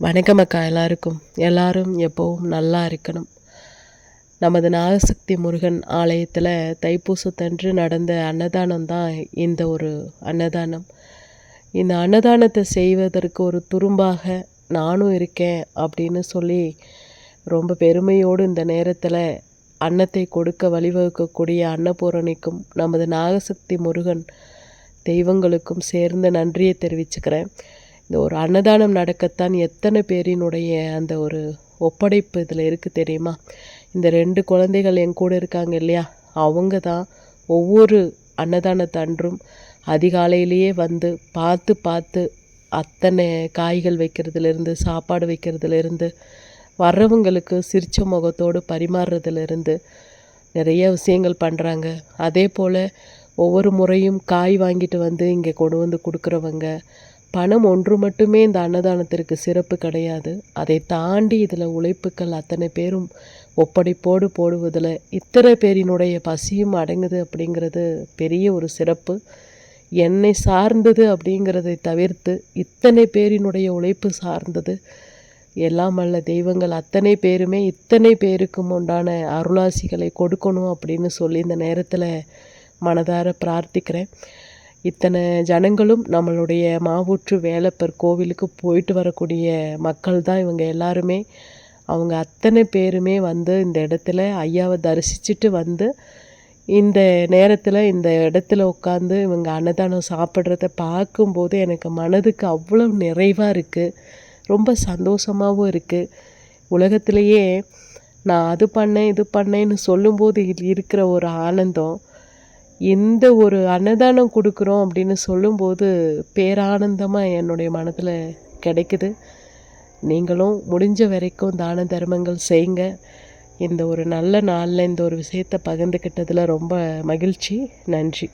வணக்கம் அக்கா எல்லாருக்கும். எல்லாரும் எப்போவும் நல்லா இருக்கணும். நமது நாகசக்தி முருகன் ஆலயத்தில் தைப்பூசத்தன்று நடந்த அன்னதானம் தான் இந்த ஒரு அன்னதானம். இந்த அன்னதானத்தை செய்வதற்கு ஒரு துரும்பாக நானும் இருக்கேன் அப்படின்னு சொல்லி ரொம்ப பெருமையோடு இந்த நேரத்தில் அன்னத்தை கொடுக்க வழிவகுக்கக்கூடிய அன்னபூரணிக்கும் நமது நாகசக்தி முருகன் தெய்வங்களுக்கும் சேர்ந்து நன்றியை தெரிவிச்சுக்கிறேன். இந்த ஒரு அன்னதானம் நடக்கத்தான் எத்தனை பேரினுடைய அந்த ஒரு ஒப்படைப்பு இதில் இருக்குது தெரியுமா? இந்த ரெண்டு குழந்தைகள் என் கூட இருக்காங்க இல்லையா? அவங்க தான் ஒவ்வொரு அன்னதானத்தன்றும் அதிகாலையிலேயே வந்து பார்த்து பார்த்து அத்தனை காய்கள் வைக்கிறதுலேருந்து சாப்பாடு வைக்கிறதுலேருந்து வர்றவங்களுக்கு சிரிச்ச முகத்தோடு பரிமாறுறதுலேருந்து நிறைய விஷயங்கள் பண்ணுறாங்க அதே போல் ஒவ்வொரு முறையும் காய் வாங்கிட்டு வந்து இங்கே கொண்டு வந்து கொடுக்குறவங்க பணம் ஒன்று மட்டுமே இந்த அன்னதானத்திற்கு சிறப்பு கிடையாது. அதை தாண்டி இதில் உழைப்புக்கள் அத்தனை பேரும் ஒப்படைப்போடு போடுவதில் இத்தனை பேரினுடைய பசியும் அடங்குது அப்படிங்கிறது பெரிய ஒரு சிறப்பு. என்னை சார்ந்தது அப்படிங்கிறதை தவிர்த்து இத்தனை பேரினுடைய உழைப்பு சார்ந்தது. எல்லாம் அல்ல தெய்வங்கள் அத்தனை பேருமே இத்தனை பேருக்கும் உண்டான அருளாசிகளை கொடுக்கணும் அப்படின்னு சொல்லி இந்த நேரத்தில் மனதார பிரார்த்திக்கிறேன். இத்தனை ஜனங்களும் நம்மளுடைய மாவூற்று வேலப்பர் கோவிலுக்கு போயிட்டு வரக்கூடிய மக்கள் தான் இவங்க எல்லாருமே. அவங்க அத்தனை பேருமே வந்து இந்த இடத்துல ஐயாவை தரிசிச்சுட்டு வந்து இந்த நேரத்தில் இந்த இடத்துல உட்காந்து இவங்க அன்னதானம் சாப்பிட்றத பார்க்கும்போது எனக்கு மனதுக்கு அவ்வளோ நிறைவாக இருக்குது ரொம்ப சந்தோஷமாகவும் இருக்குது உலகத்திலேயே நான் அது பண்ணேன் இது பண்ணேன்னு சொல்லும்போது இருக்கிற ஒரு ஆனந்தம். இந்த ஒரு அன்னதானம் கொடுக்குறோம் அப்படின்னு சொல்லும்போது பேரானந்தமாக என்னுடைய மனதில் கிடைக்குது. நீங்களும் முடிஞ்ச வரைக்கும் தான தர்மங்கள் செய்யுங்க. இந்த ஒரு நல்ல நாளில் இந்த ஒரு விஷயத்தை பகிர்ந்துக்கிட்டதில் ரொம்ப மகிழ்ச்சி. நன்றி.